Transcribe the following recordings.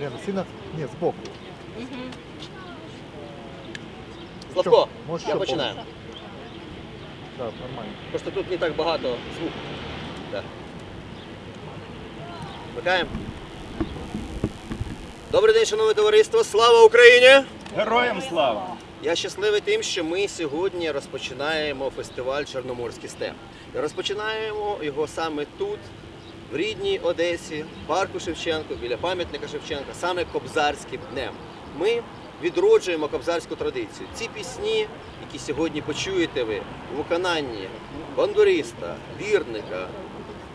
Лена, сильно? Ні, збоку. Славко, Що? Можеш я починаю. Так, нормально. Просто тут не так багато звуку. Так. Вмикаємо. Добрий день, шановне товариство! Слава Україні! Героям слава! Я щасливий тим, що ми сьогодні розпочинаємо фестиваль Чорноморський степ. Розпочинаємо його саме тут, в рідній Одесі, в парку Шевченко, біля пам'ятника Шевченка, саме Кобзарським днем. Ми відроджуємо кобзарську традицію. Ці пісні, які сьогодні почуєте ви у виконанні бандуриста, вірника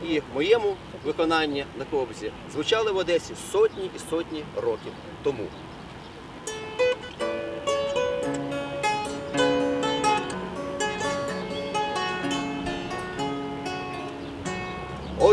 і моєму виконанні на кобзі, звучали в Одесі сотні і сотні років тому.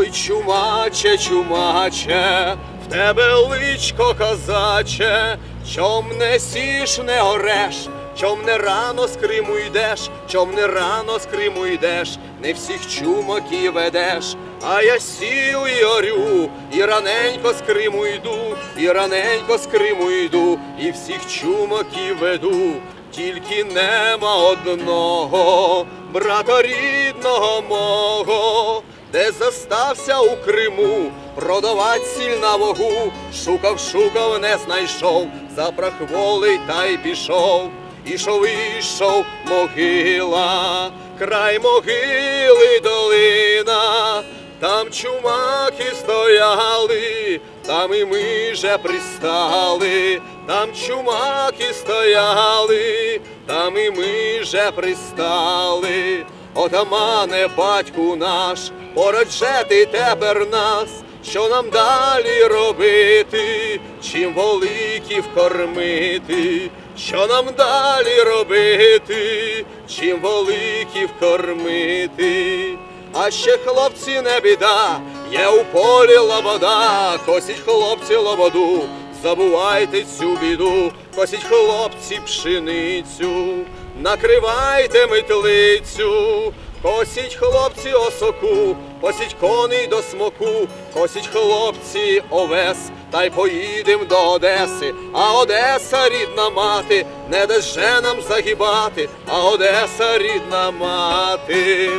Ой, чумаче, чумаче, в тебе личко козаче, чом не сіш, не ореш, чом не рано з Криму йдеш, чом не рано з Криму йдеш, не всіх чумаків ведеш, а я сію і орю, і раненько з Криму йду, і раненько з Криму йду, і всіх чумаків веду. Тільки нема одного брата рідного мого, де застався у Криму, продавать сіль на вагу, шукав, шукав, не знайшов, запрах волей та й пішов. Ішов, ішов могила, край могили долина, там чумаки стояли, там і ми же пристали, там чумаки стояли, там і ми же пристали. Отамане, батьку наш, пораджети тепер нас, що нам далі робити, чим воликів кормити, що нам далі робити, чим воликів кормити. А ще хлопці не біда, є у полі лобода, косіть хлопці лободу, забувайте цю біду, косіть хлопці пшеницю, накривайте метлицю, косіть хлопці осоку, косіть коней до смоку, косіть хлопці овес, та й поїдем до Одеси, а Одеса рідна мати, не дасть же нам загибати, а Одеса рідна мати.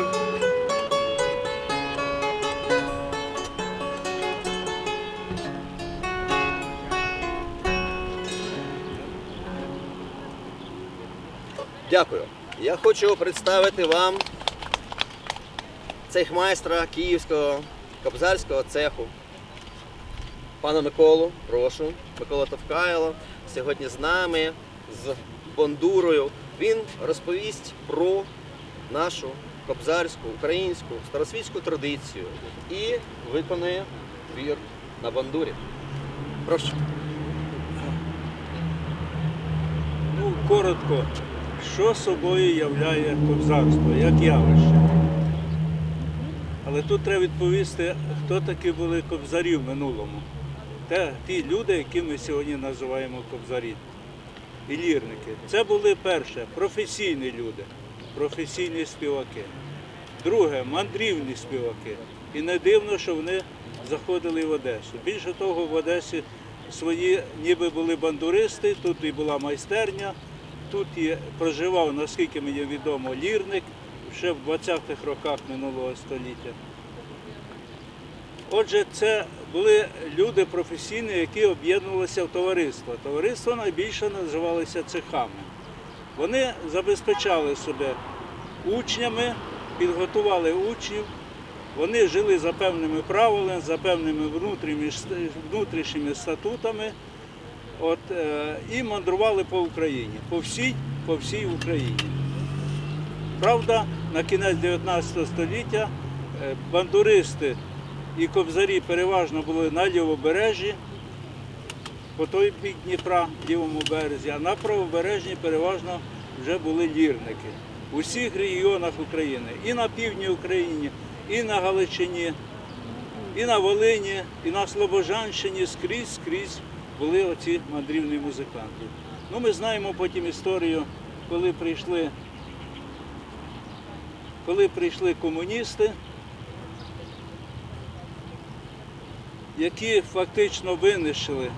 Дякую. Я хочу представити вам цехмайстра Київського кобзарського цеху. Пана Миколу, прошу, Микола Товкайло, сьогодні з нами, з бандурою. Він розповість про нашу кобзарську, українську, старосвітську традицію і виконує твір на бандурі. Прошу. Ну, коротко, що собою являє кобзарство, як явище. Але тут треба відповісти, хто такі були кобзарі в минулому. Те, ті люди, які ми сьогодні називаємо кобзарі і. Це були перше професійні люди, професійні співаки. Друге мандрівні співаки. І не дивно, що вони заходили в Одесу. Більше того, в Одесі свої ніби були бандуристи, тут і була майстерня, тут і проживав, наскільки мені відомо, лірник ще в 20-х роках минулого століття. Отже, це були люди професійні, які об'єднувалися в товариство. Товариство найбільше називалося цехами. Вони забезпечали себе учнями, підготували учнів, вони жили за певними правилами, за певними внутрішніми статутами от, е, і мандрували по Україні, по всій, по всій Україні. Правда, на кінець 19 століття е, бандуристи і кобзарі переважно були на лівобережжі, по той бік Дніпра, лівому березі, а на правобережній переважно вже були лірники. У всіх регіонах України, і на півдні України, і на Галичині, і на Волині, і на Слобожанщині скрізь, скрізь були оці мандрівні музиканти. Ну, ми знаємо потім історію, коли прийшли, коли прийшли комуністи, які фактично винищили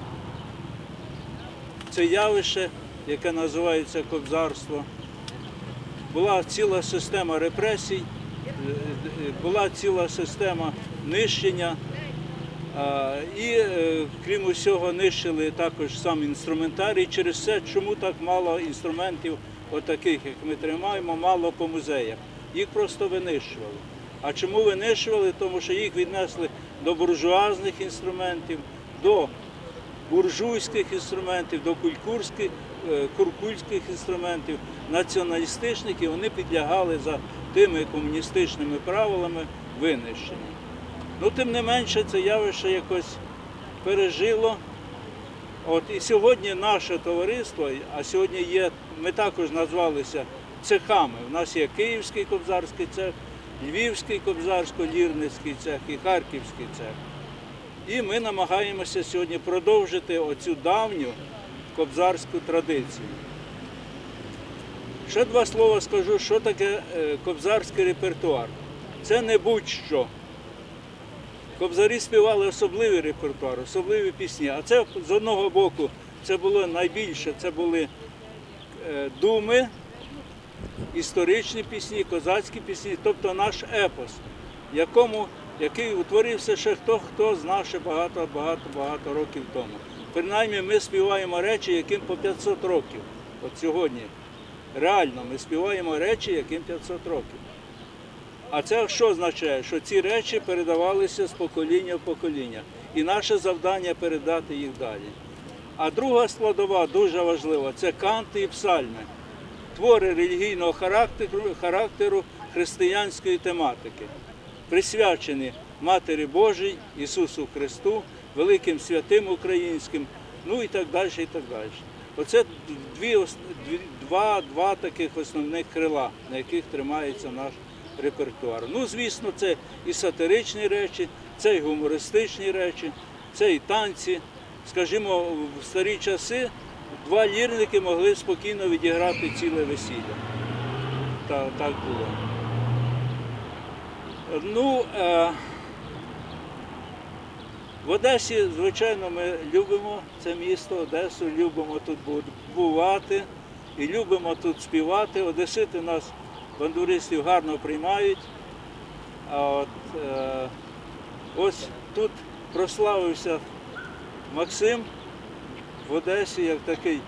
це явище, яке називається кобзарство. Була ціла система репресій, е, е, була ціла система нищення. І е, крім усього, нищили також сам інструментарій. Через це, чому так мало інструментів, отаких, як ми тримаємо, мало по музеях. Їх просто винищували. А чому винищували? Тому що їх віднесли до буржуазних інструментів, до буржуйських інструментів, до кулькурських, е, куркульських інструментів, націоналістичних, і вони підлягали за тими комуністичними правилами винищення. Ну, тим не менше, це явище якось пережило. От і сьогодні наше товариство, а сьогодні є, ми також назвалися цехами. У нас є Київський кобзарський цех, Львівський кобзарсько-лірницький цех і Харківський цех. І ми намагаємося сьогодні продовжити оцю давню кобзарську традицію. Ще два слова скажу, що таке е, кобзарський репертуар. Це не будь-що. Кобзарі співали особливий репертуар, особливі пісні. А це з одного боку це було найбільше, це були е, думи, історичні пісні, козацькі пісні, тобто наш епос, якому, який утворився ще хто хто знає ще багато, багато, багато років тому. Принаймні ми співаємо речі, яким по 500 років. От сьогодні реально ми співаємо речі, яким 500 років. А це що означає? Що ці речі передавалися з покоління в покоління. І наше завдання передати їх далі. А друга складова дуже важлива це канти і псальми, твори релігійного характеру, християнської тематики, присвячені Матері Божій, Ісусу Христу, великим святим українським, ну і так далі. і так далі. Оце дві- два, два таких основних крила, на яких тримається наш репертуар. Ну, звісно, це і сатиричні речі, це і гумористичні речі, це і танці. Скажімо, в старі часи два лірники могли спокійно відіграти ціле весілля. Та, так було. Ну, е, в Одесі, звичайно, ми любимо це місто, Одесу, любимо тут бувати і любимо тут співати. Одесити нас, бандуристів, гарно приймають. А от е, ось тут прославився Максим в Одесі як такий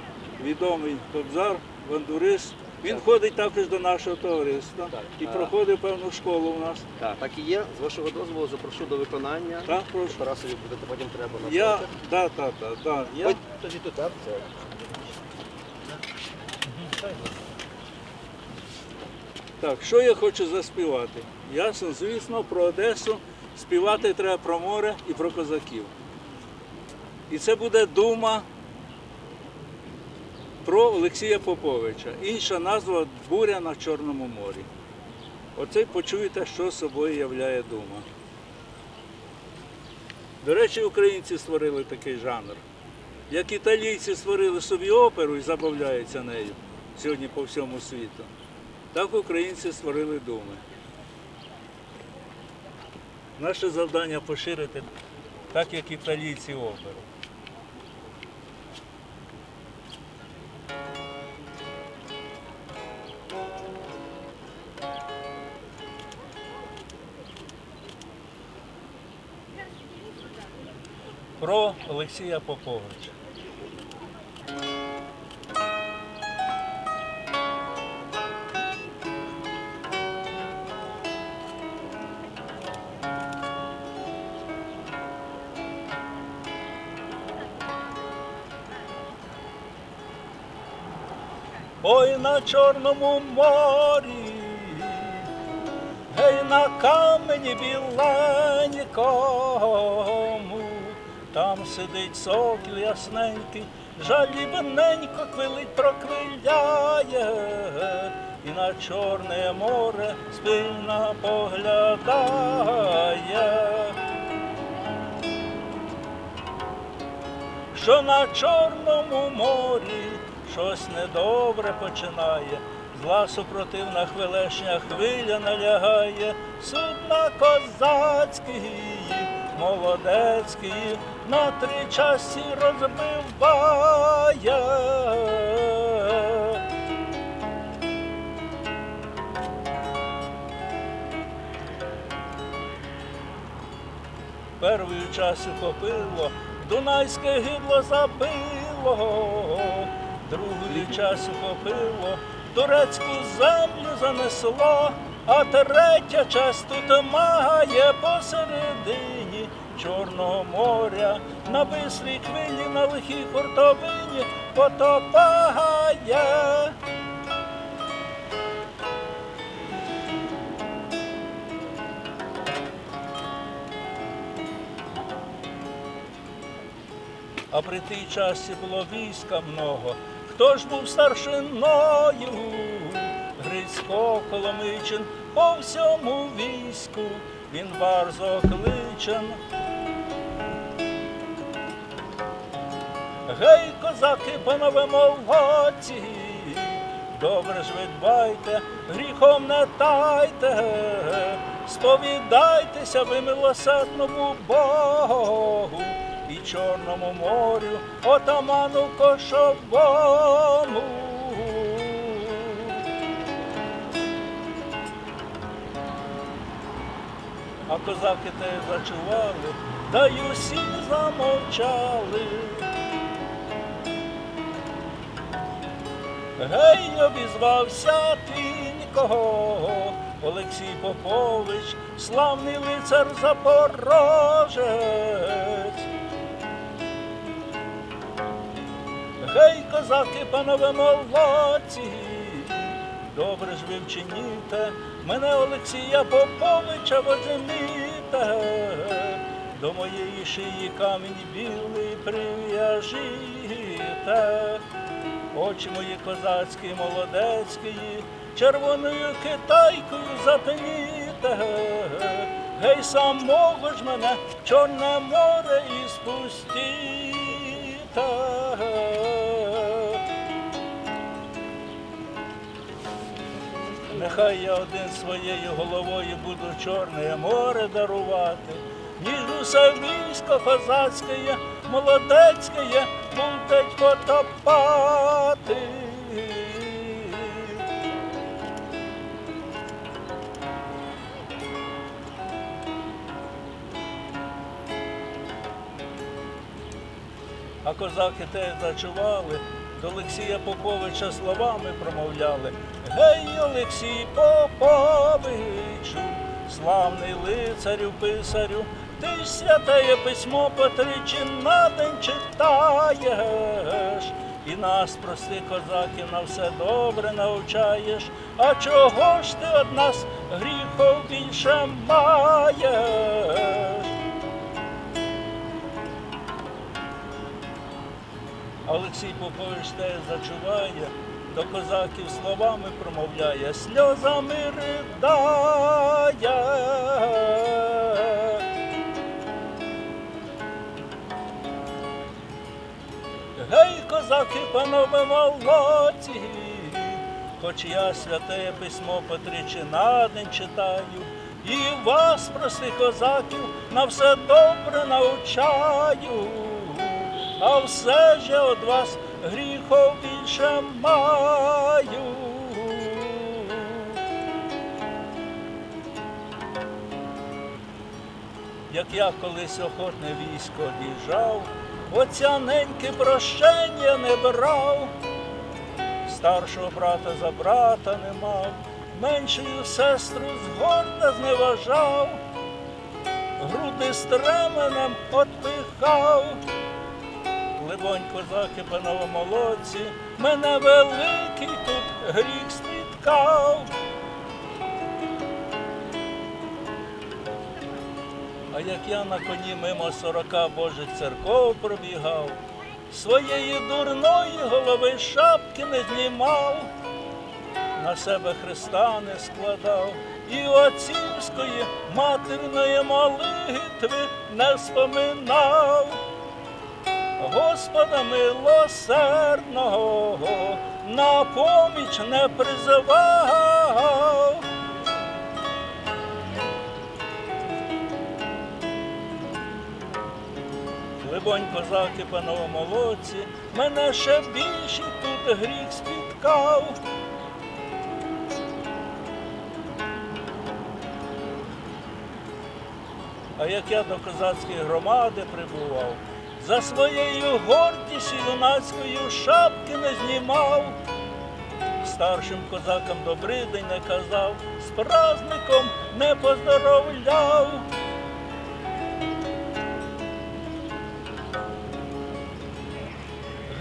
відомий кобзар, бандурист. Він ходить також до нашого товариства Так. і проходив певну школу у нас. Так, так і є. З вашого дозволу запрошу до виконання. Так, прошу. Тарасові буде потім треба Я, так, так, так. Тоді тут, так? Так, що я хочу заспівати? Ясно, звісно, про Одесу співати треба про море і про козаків. І це буде дума про Олексія Поповича. Інша назва Буря на Чорному морі. Оце почуєте, що собою являє дума. До речі, українці створили такий жанр. Як італійці створили собі оперу і забавляються нею сьогодні по всьому світу. Так українці створили думи. Наше завдання поширити так, як італійці оперу. Про Олексія Поповича. Чорному морі, гей на камені біленькому, там сидить сокіл ясненький, жалібненько квилить проквиляє, і на Чорне море спільно поглядає. що на Чорному морі щось недобре починає, зла супротивна хвилешня хвиля налягає, судна козацькі, молодецькі, на три часті розбиває. Первою часу копило, Дунайське гидло забило, другою часу копило, турецьку землю занесло, а третя часть тут має посередині Чорного моря, на бистрій хвилі, на лихій хуртовині потопає. а при тій часі було війська много. Хто ж був старшиною? Грицько Коломичин по всьому війську, він барзо кличен. Гей, козаки, панове молодці, добре ж ви дбайте, гріхом не тайте, сповідайтеся ви милосердному Богу Чорному морю, отаману кошовому. А козаки те зачували, та й усі замовчали. Гей, обізвався твінького, Олексій Попович, славний лицар Запорожець. Гей, козаки, панове молодці, добре ж ви вчиніте, мене Олексія Поповича возиміте, до моєї шиї камінь білий прив'яжіте. Очі мої козацькі, молодецькі, червоною китайкою затиніте. Гей, самого ж мене Чорне море і спустіте. Нехай я один своєю головою буду Чорне море дарувати, ніж усе військо козацьке, молодецьке будуть потопати. А козаки те зачували, до Олексія Поповича словами промовляли. Гей, Олексій Поповичу, славний лицарю, писарю, ти ж святеє письмо потричі на день читаєш. І нас, простих козаків, на все добре навчаєш. А чого ж ти од нас гріхов більше маєш? Олексій Попович те зачуває, до козаків словами промовляє, сльозами ридає. Гей, козаки, панове молодці, хоч я святе письмо потричі на день читаю, і вас, простих козаків, на все добре навчаю а все ж я од вас гріхов більше маю. Як я колись охотне військо одіжав, отця неньки прощення не брав, старшого брата за брата не мав, меншою сестру згорда зневажав, груди стременем отпихав. Либонь, козаки, панове молодці, мене великий тут гріх спіткав. А як я на коні мимо сорока божих церков пробігав, своєї дурної голови шапки не знімав, на себе Христа не складав, і отцівської матерної молитви не споминав. Господа милосердного на поміч не призивав. либонь, козаки, панове молодці, мене ще більше тут гріх спіткав. А як я до козацької громади прибував, за своєю гордістю юнацькою шапки не знімав, старшим козакам добрий день не казав, з праздником не поздоровляв.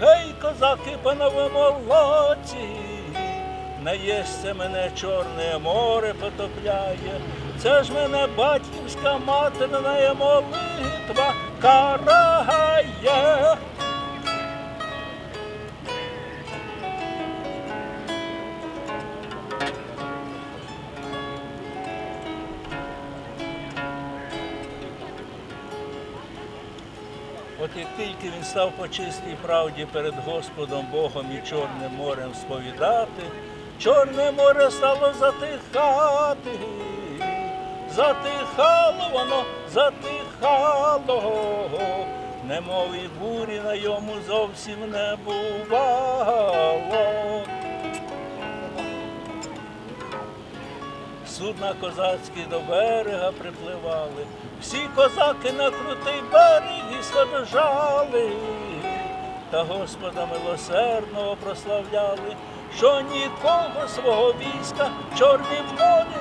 Гей, козаки, панове молодці, не єсться мене чорне море потопляє, це ж мене батьківська материна молитва карає. От як тільки він став по чистій правді перед Господом Богом і Чорним морем сповідати, Чорне море стало затихати, затихало воно, затихало, немов і бурі на йому зовсім не бувало. Судна козацькі до берега припливали, всі козаки на крутий берег і сходжали, та Господа милосердного прославляли, що нікого свого війська в чорнім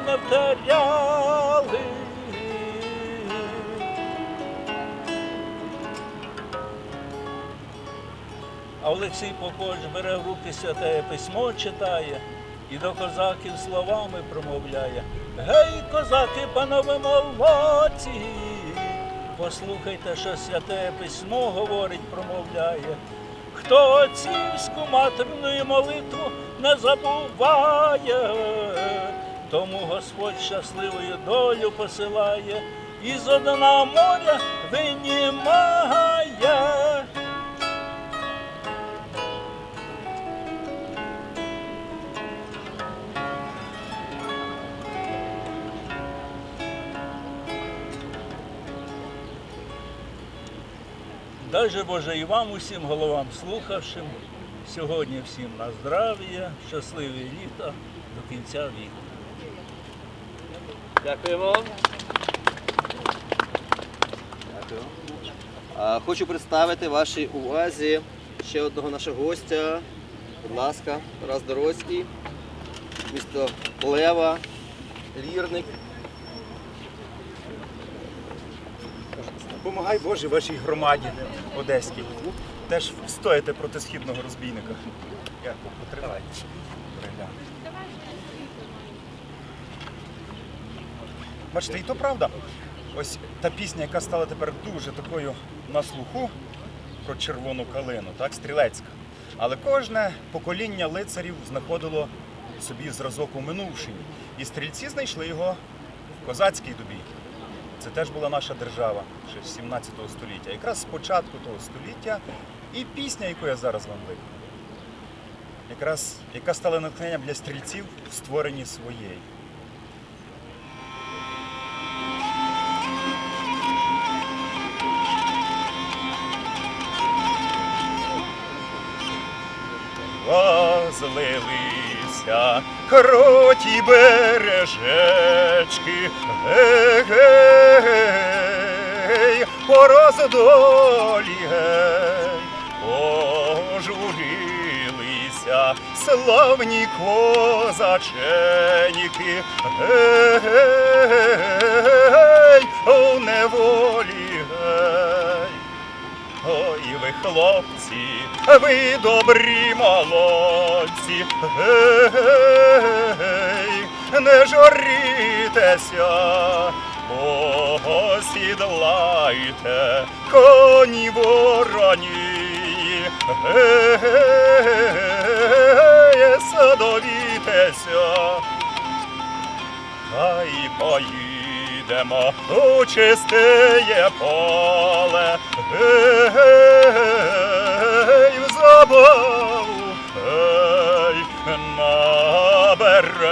не втеряли. А Олексій Попович бере в руки святе письмо, читає і до козаків словами промовляє. Гей, козаки, панове молодці, послухайте, що святе письмо говорить, промовляє. Хто отцівську матерну молитву не забуває, тому Господь щасливою долю посилає і з одна моря винімає. Дай же Боже і вам усім головам слухавшим, сьогодні всім на здрав'я, щасливі літа до кінця віку. Дякуємо. Дякую. Хочу представити вашій увазі ще одного нашого гостя. Будь ласка, Тарас місто Лева, лірник. Помагай Боже вашій громаді одеській. Теж стоїте проти східного розбійника. Я потримай. Бачите, і то правда. Ось та пісня, яка стала тепер дуже такою на слуху про червону калину, так, стрілецька. Але кожне покоління лицарів знаходило собі зразок у минувшині. І стрільці знайшли його в козацькій добі. Теж була наша держава ще з 17 століття. Якраз з початку того століття і пісня, яку я зараз вам виконую, якраз яка стала натхненням для стрільців в створенні своєї. Розлилися кроті бережечки, гей, по роздолі, гей, пожурилися славні козаченіки, гей, у неволі, гей. Ой, ви хлопці, ви добрі молодці, гей, не журітеся, посідлайте коні вороні, гей, садовітеся. Хай поїдемо у чистеє поле, гей, в забаву, наберемо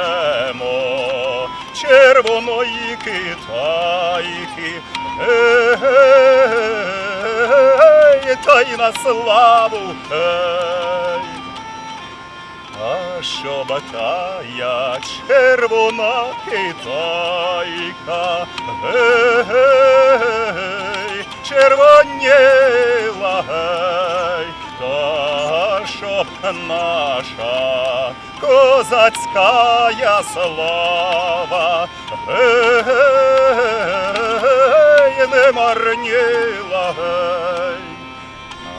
червоної китайки, гей, та й на славу. Гей. А що батая червона китайка, гей, наша козацька слава, гей, не марніла, гей.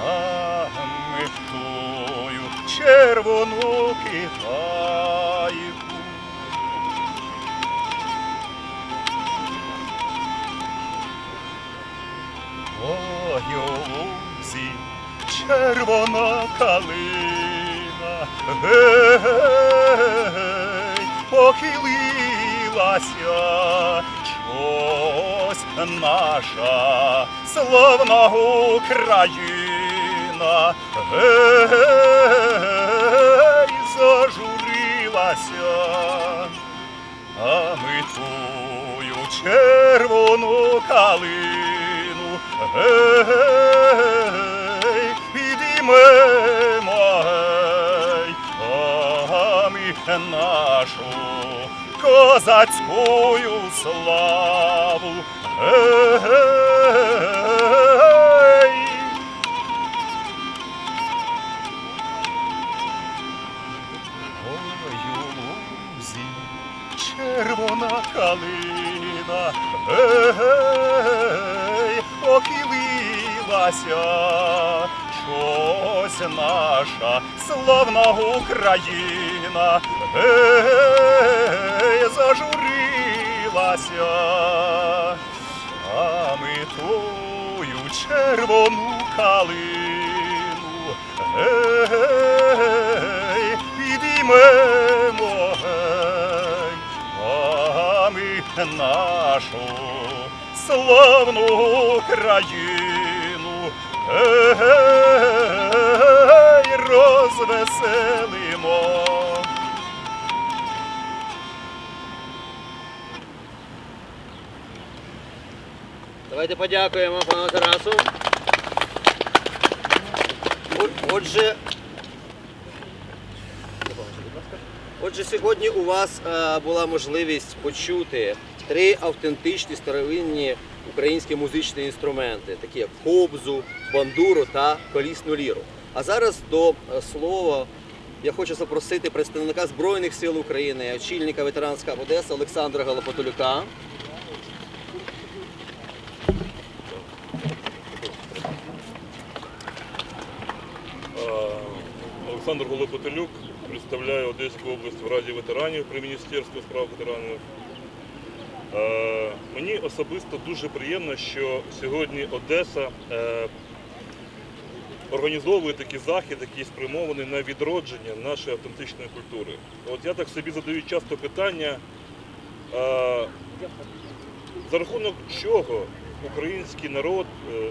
А ми тую червону китайку. Ой, у червона калина, гей, похилилася щось наша славна Україна, гей, зажурилася, а ми тую червону калину, гей, підіймемо, нашу козацькую славу, гей. Ой, у лузі червона калина, гей, похилилася, щось наша славна Україна, гей, зажурилася, а ми тую червону калину, гей, підіймемо, гей, а ми нашу славну Україну, гей, розвеселимо. Давайте подякуємо пану Тарасу. Отже, отже, сьогодні у вас е, була можливість почути три автентичні старовинні українські музичні інструменти, такі як кобзу, бандуру та колісну ліру. А зараз до е, слова я хочу запросити представника Збройних сил України, очільника ветеранська Одеса Олександра Галапотолюка. Олександр Голопотелюк представляє Одеську область в Раді ветеранів при Міністерстві справ ветеранів. Е, Мені особисто дуже приємно, що сьогодні Одеса е, організовує такий захід, який спрямований на відродження нашої автентичної культури. От я так собі задаю часто питання, е, за рахунок чого український народ,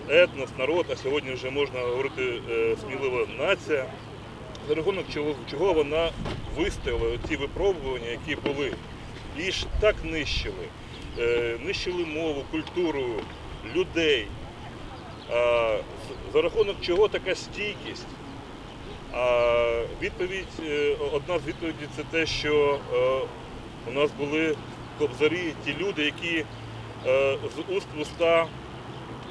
етнос, народ, а сьогодні вже можна говорити сміливо нація, за рахунок чого, чого вона вистояла ці випробування, які були. Її ж так нищили. Е, Нищили мову, культуру, людей. А, За рахунок чого така стійкість? А відповідь, е, одна з відповідей це те, що е, у нас були кобзарі, ті люди, які е, з уст в уста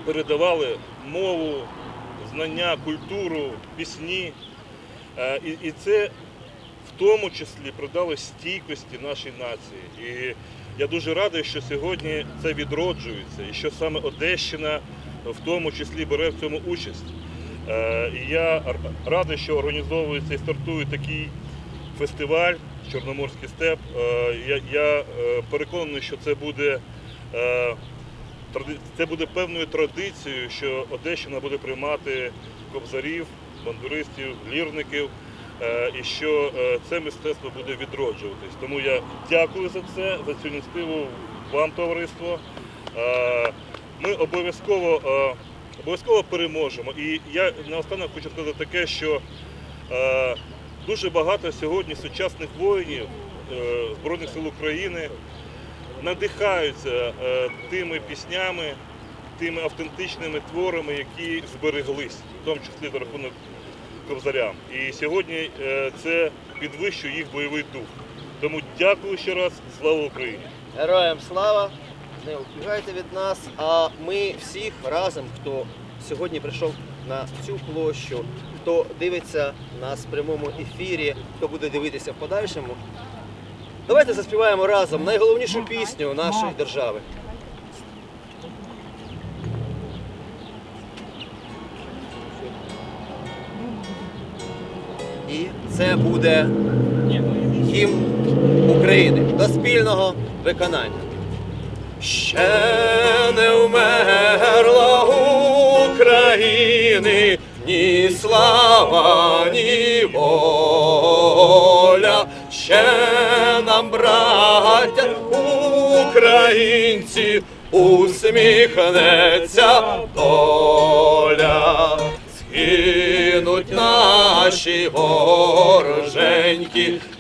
передавали мову, знання, культуру, пісні. Е, І, це в тому числі придало стійкості нашій нації. І я дуже радий, що сьогодні це відроджується, і що саме Одещина в тому числі бере в цьому участь. Е, І я радий, що організовується і стартує такий фестиваль Чорноморський степ. Е, Я, переконаний, що це буде, це буде певною традицією, що Одещина буде приймати кобзарів, бандуристів, лірників. е, І що е, це мистецтво буде відроджуватись. Тому я дякую за це, за цю ініціативу вам, товариство. Е, Ми обов'язково обов'язково переможемо. І я наостанок хочу сказати таке, що дуже багато сьогодні сучасних воїнів Збройних сил України надихаються тими піснями, тими автентичними творами, які збереглись, в тому числі за рахунок кобзарям. І сьогодні е, це підвищує їх бойовий дух. Тому дякую ще раз, слава Україні! Героям слава! Не убігайте від нас. А ми всіх разом, хто сьогодні прийшов на цю площу, хто дивиться нас в прямому ефірі, хто буде дивитися в подальшому. Давайте заспіваємо разом найголовнішу пісню нашої держави. Це буде гімн України до спільного виконання. Ще не вмерла України ні слава, ні воля. Ще нам, браття, українці, усміхнеться доля. Згинуть наші вороженьки,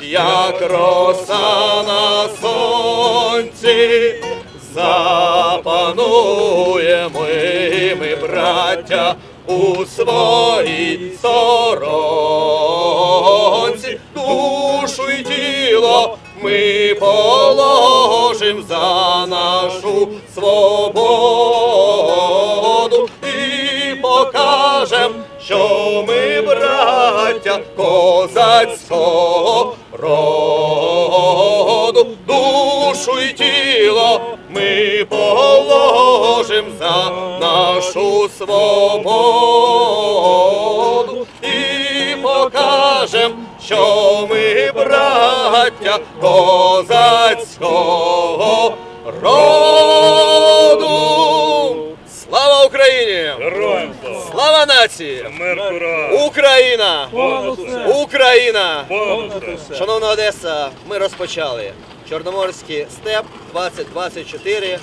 як роса на сонці. Запануємо ми, браття, у своїй сторонці. Душу й тіло ми положим за нашу свободу що ми браття козацького роду. Душу й тіло ми положим за нашу свободу і покажем, що ми браття козацького роду. Слава Україні! Героям слава! Нації! Мир ура! Україна! Україна! Шановна Одеса, ми розпочали Чорноморський степ 2024.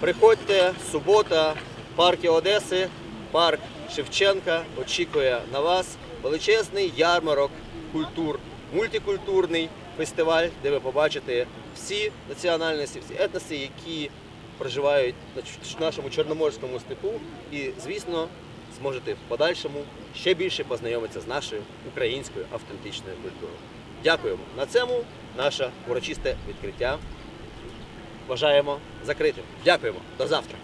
Приходьте, субота, парки Одеси, парк Шевченка очікує на вас величезний ярмарок культур, мультикультурний фестиваль, де ви побачите всі національності, всі етноси, які проживають на нашому чорноморському степу, і, звісно, зможете в подальшому ще більше познайомитися з нашою українською автентичною культурою. Дякуємо. На цьому наше урочисте відкриття. Бажаємо закритим. Дякуємо. До завтра.